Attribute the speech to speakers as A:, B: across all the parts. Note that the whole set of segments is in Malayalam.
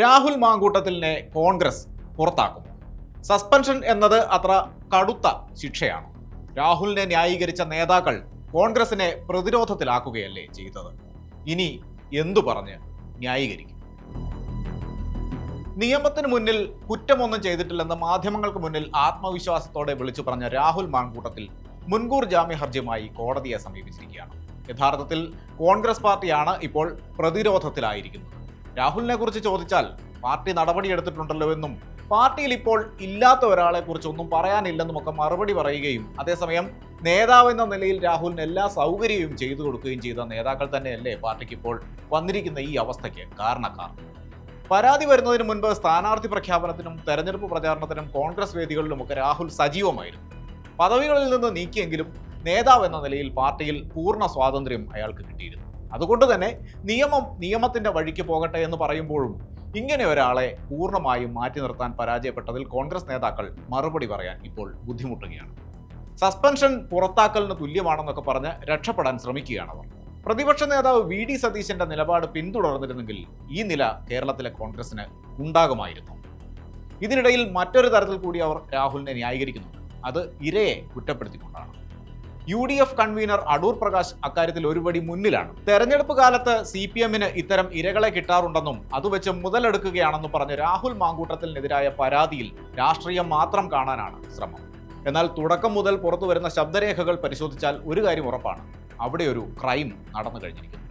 A: രാഹുൽ മാങ്കൂട്ടത്തിലിനെ കോൺഗ്രസ് പുറത്താക്കും. സസ്പെൻഷൻ എന്നത് അത്ര കടുത്ത ശിക്ഷയാണ്. രാഹുലിനെ ന്യായീകരിച്ച നേതാക്കൾ കോൺഗ്രസിനെ പ്രതിരോധത്തിലാക്കുകയല്ലേ ചെയ്തത്? ഇനി എന്തു പറഞ്ഞ് ന്യായീകരിക്കും? നിയമത്തിന് മുന്നിൽ കുറ്റമൊന്നും ചെയ്തിട്ടില്ലെന്ന് മാധ്യമങ്ങൾക്ക് മുന്നിൽ ആത്മവിശ്വാസത്തോടെ വിളിച്ചു പറഞ്ഞ രാഹുൽ മാങ്കൂട്ടത്തിൽ മുൻകൂർ ജാമ്യ ഹർജിയുമായി കോടതിയെ സമീപിച്ചിരിക്കുകയാണ്. യഥാർത്ഥത്തിൽ കോൺഗ്രസ് പാർട്ടിയാണ് ഇപ്പോൾ പ്രതിരോധത്തിലായിരിക്കുന്നത്. രാഹുലിനെ കുറിച്ച് ചോദിച്ചാൽ പാർട്ടി നടപടിയെടുത്തിട്ടുണ്ടല്ലോ എന്നും പാർട്ടിയിൽ ഇപ്പോൾ ഇല്ലാത്ത ഒരാളെ കുറിച്ച് ഒന്നും പറയാനില്ലെന്നും ഒക്കെ മറുപടി പറയുകയും അതേസമയം നേതാവ് എന്ന നിലയിൽ രാഹുലിന് എല്ലാ സൗകര്യവും ചെയ്തു കൊടുക്കുകയും ചെയ്ത നേതാക്കൾ തന്നെയല്ലേ പാർട്ടിക്ക് ഇപ്പോൾ വന്നിരിക്കുന്ന ഈ അവസ്ഥയ്ക്ക് കാരണക്കാർ. പരാതി വരുന്നതിന് മുൻപ് സ്ഥാനാർത്ഥി പ്രഖ്യാപനത്തിനും തെരഞ്ഞെടുപ്പ് പ്രചാരണത്തിനും കോൺഗ്രസ് വേദികളിലുമൊക്കെ രാഹുൽ സജീവമായിരുന്നു. പദവികളിൽ നിന്ന് നീക്കിയെങ്കിലും നേതാവ് എന്ന നിലയിൽ പാർട്ടിയിൽ പൂർണ സ്വാതന്ത്ര്യം അയാൾക്ക് കിട്ടിയിരുന്നു. അതുകൊണ്ട് തന്നെ നിയമം നിയമത്തിന്റെ വഴിക്ക് പോകട്ടെ എന്ന് പറയുമ്പോഴും ഇങ്ങനെ ഒരാളെ പൂർണമായും മാറ്റി നിർത്താൻ പരാജയപ്പെട്ടതിൽ കോൺഗ്രസ് നേതാക്കൾ മറുപടി പറയാൻ ഇപ്പോൾ ബുദ്ധിമുട്ടുകയാണ്. സസ്പെൻഷൻ പുറത്താക്കലിന് തുല്യമാണെന്നൊക്കെ പറഞ്ഞ് രക്ഷപ്പെടാൻ ശ്രമിക്കുകയാണ് അവർ. പ്രതിപക്ഷ നേതാവ് വി ഡി സതീശന്റെ നിലപാട് പിന്തുടർന്നിരുന്നെങ്കിൽ ഈ നില കേരളത്തിലെ കോൺഗ്രസിന് ഉണ്ടാകുമായിരുന്നു. ഇതിനിടയിൽ മറ്റൊരു തരത്തിൽ കൂടി അവർ രാഹുലിനെ ന്യായീകരിക്കുന്നുണ്ട്. അത് ഇരയെ കുറ്റപ്പെടുത്തിക്കൊണ്ടാണ്. U D F convener Adoor Prakash അക്കാര്യത്തിൽ ഒരുപടി മുന്നിലാണ്. തെരഞ്ഞെടുപ്പ് കാലത്ത് സി പി എമ്മിന് ഇത്തരം ഇരകളെ കിട്ടാറുണ്ടെന്നും അത് വെച്ച് മുതലെടുക്കുകയാണെന്നും പറഞ്ഞ് രാഹുൽ മാങ്കൂട്ടത്തിനെതിരായ പരാതിയിൽ രാഷ്ട്രീയം മാത്രം കാണാനാണ് ശ്രമം. എന്നാൽ തുടക്കം മുതൽ പുറത്തു വരുന്ന ശബ്ദരേഖകൾ പരിശോധിച്ചാൽ ഒരു കാര്യം ഉറപ്പാണ്. അവിടെ ഒരു ക്രൈം നടന്നു കഴിഞ്ഞിരിക്കുന്നു.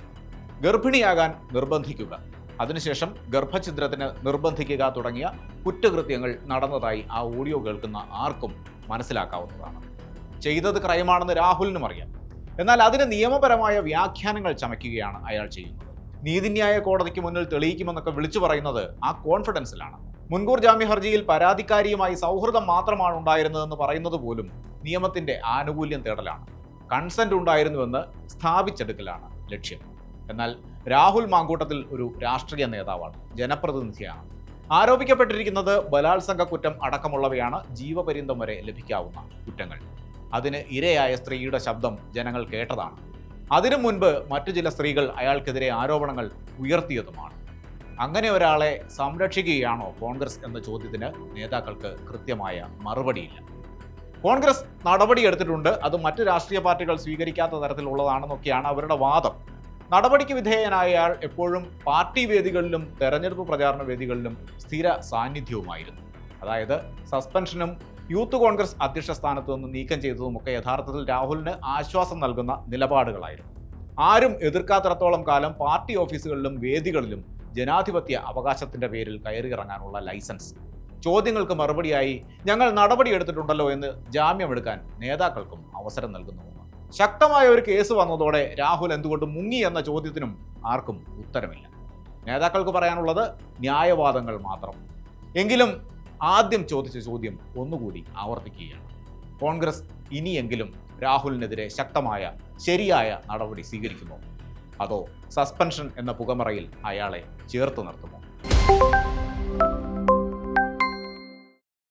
A: ഗർഭിണിയാകാൻ നിർബന്ധിക്കുക. അതിനുശേഷം ഗർഭഛിദ്രത്തിന് നിർബന്ധിക്കുക തുടങ്ങിയ കുറ്റകൃത്യങ്ങൾ നടന്നതായി ആ ഓഡിയോ കേൾക്കുന്ന ആർക്കും മനസ്സിലാക്കാവുന്നതാണ്. ചെയ്തത് ക്രയമാണെന്ന് രാഹുലിനും അറിയാം. എന്നാൽ അതിന് നിയമപരമായ വ്യാഖ്യാനങ്ങൾ ചമയ്ക്കുകയാണ് അയാൾ ചെയ്യുന്നത്. നീതിന്യായ കോടതിക്ക് മുന്നിൽ തെളിയിക്കുമെന്നൊക്കെ വിളിച്ചു പറയുന്നത് ആ കോൺഫിഡൻസിലാണ്. മുൻകൂർ ജാമ്യ ഹർജിയിൽ പരാതിക്കാരിയുമായി സൗഹൃദം മാത്രമാണ് ഉണ്ടായിരുന്നതെന്ന് പറയുന്നത് പോലും നിയമത്തിന്റെ ആനുകൂല്യം തേടലാണ്. കൺസെന്റ് ഉണ്ടായിരുന്നുവെന്ന് സ്ഥാപിച്ചെടുക്കലാണ് ലക്ഷ്യം. എന്നാൽ രാഹുൽ മാങ്കൂട്ടത്തിൽ ഒരു രാഷ്ട്രീയ നേതാവാണ് ജനപ്രതിനിധിയാണ്. ആരോപിക്കപ്പെട്ടിരിക്കുന്നത് ബലാത്സംഗ കുറ്റം അടക്കമുള്ളവയാണ് ജീവപര്യന്തം വരെ ലഭിക്കാവുന്ന കുറ്റങ്ങൾ. അതിന് ഇരയായ സ്ത്രീയുടെ ശബ്ദം ജനങ്ങൾ കേട്ടതാണ്. അതിനു മുൻപ് മറ്റു ചില സ്ത്രീകൾ അയാൾക്കെതിരെ ആരോപണങ്ങൾ ഉയർത്തിയതുമാണ്. അങ്ങനെ ഒരാളെ സംരക്ഷിക്കുകയാണോ കോൺഗ്രസ് എന്ന ചോദ്യത്തിന് നേതാക്കൾക്ക് കൃത്യമായ മറുപടിയില്ല. കോൺഗ്രസ് നടപടിയെടുത്തിട്ടുണ്ട് അത് മറ്റു രാഷ്ട്രീയ പാർട്ടികൾ സ്വീകരിക്കാത്ത തരത്തിലുള്ളതാണെന്നൊക്കെയാണ് അവരുടെ വാദം. നടപടിക്ക് വിധേയനായ അയാൾ എപ്പോഴും പാർട്ടി വേദികളിലും തെരഞ്ഞെടുപ്പ് പ്രചാരണ വേദികളിലും സ്ഥിര സാന്നിധ്യവുമായിരുന്നു. അതായത് സസ്പെൻഷനും യൂത്ത് കോൺഗ്രസ് അധ്യക്ഷ സ്ഥാനത്ത് നിന്ന് നീക്കം ചെയ്തതുമൊക്കെ യഥാർത്ഥത്തിൽ രാഹുലിന് ആശ്വാസം നൽകുന്ന നിലപാടുകളായിരുന്നു. ആരും എതിർക്കാത്തിടത്തോളം കാലം പാർട്ടി ഓഫീസുകളിലും വേദികളിലും ജനാധിപത്യ അവകാശത്തിന്റെ പേരിൽ കയറിയിറങ്ങാനുള്ള ലൈസൻസ്. ചോദ്യങ്ങൾക്ക് മറുപടിയായി ഞങ്ങൾ നടപടിയെടുത്തിട്ടുണ്ടല്ലോ എന്ന് ജാമ്യമെടുക്കാൻ നേതാക്കൾക്കും അവസരം നൽകുന്നു. ശക്തമായ ഒരു കേസ് വന്നതോടെ രാഹുൽ എന്തുകൊണ്ട് മുങ്ങി എന്ന ചോദ്യത്തിനും ആർക്കും ഉത്തരമില്ല. നേതാക്കൾക്ക് പറയാനുള്ളത് ന്യായവാദങ്ങൾ മാത്രം. എങ്കിലും ആദ്യം ചോദിച്ച ചോദ്യം ഒന്നുകൂടി ആവർത്തിക്കുകയാണ്. കോൺഗ്രസ് ഇനിയെങ്കിലും രാഹുലിനെതിരെ ശക്തമായ ശരിയായ നടപടി സ്വീകരിക്കുമോ? അതോ സസ്പെൻഷൻ എന്ന പുകമറയിൽ അയാളെ ചേർത്ത് നിർത്തുമോ?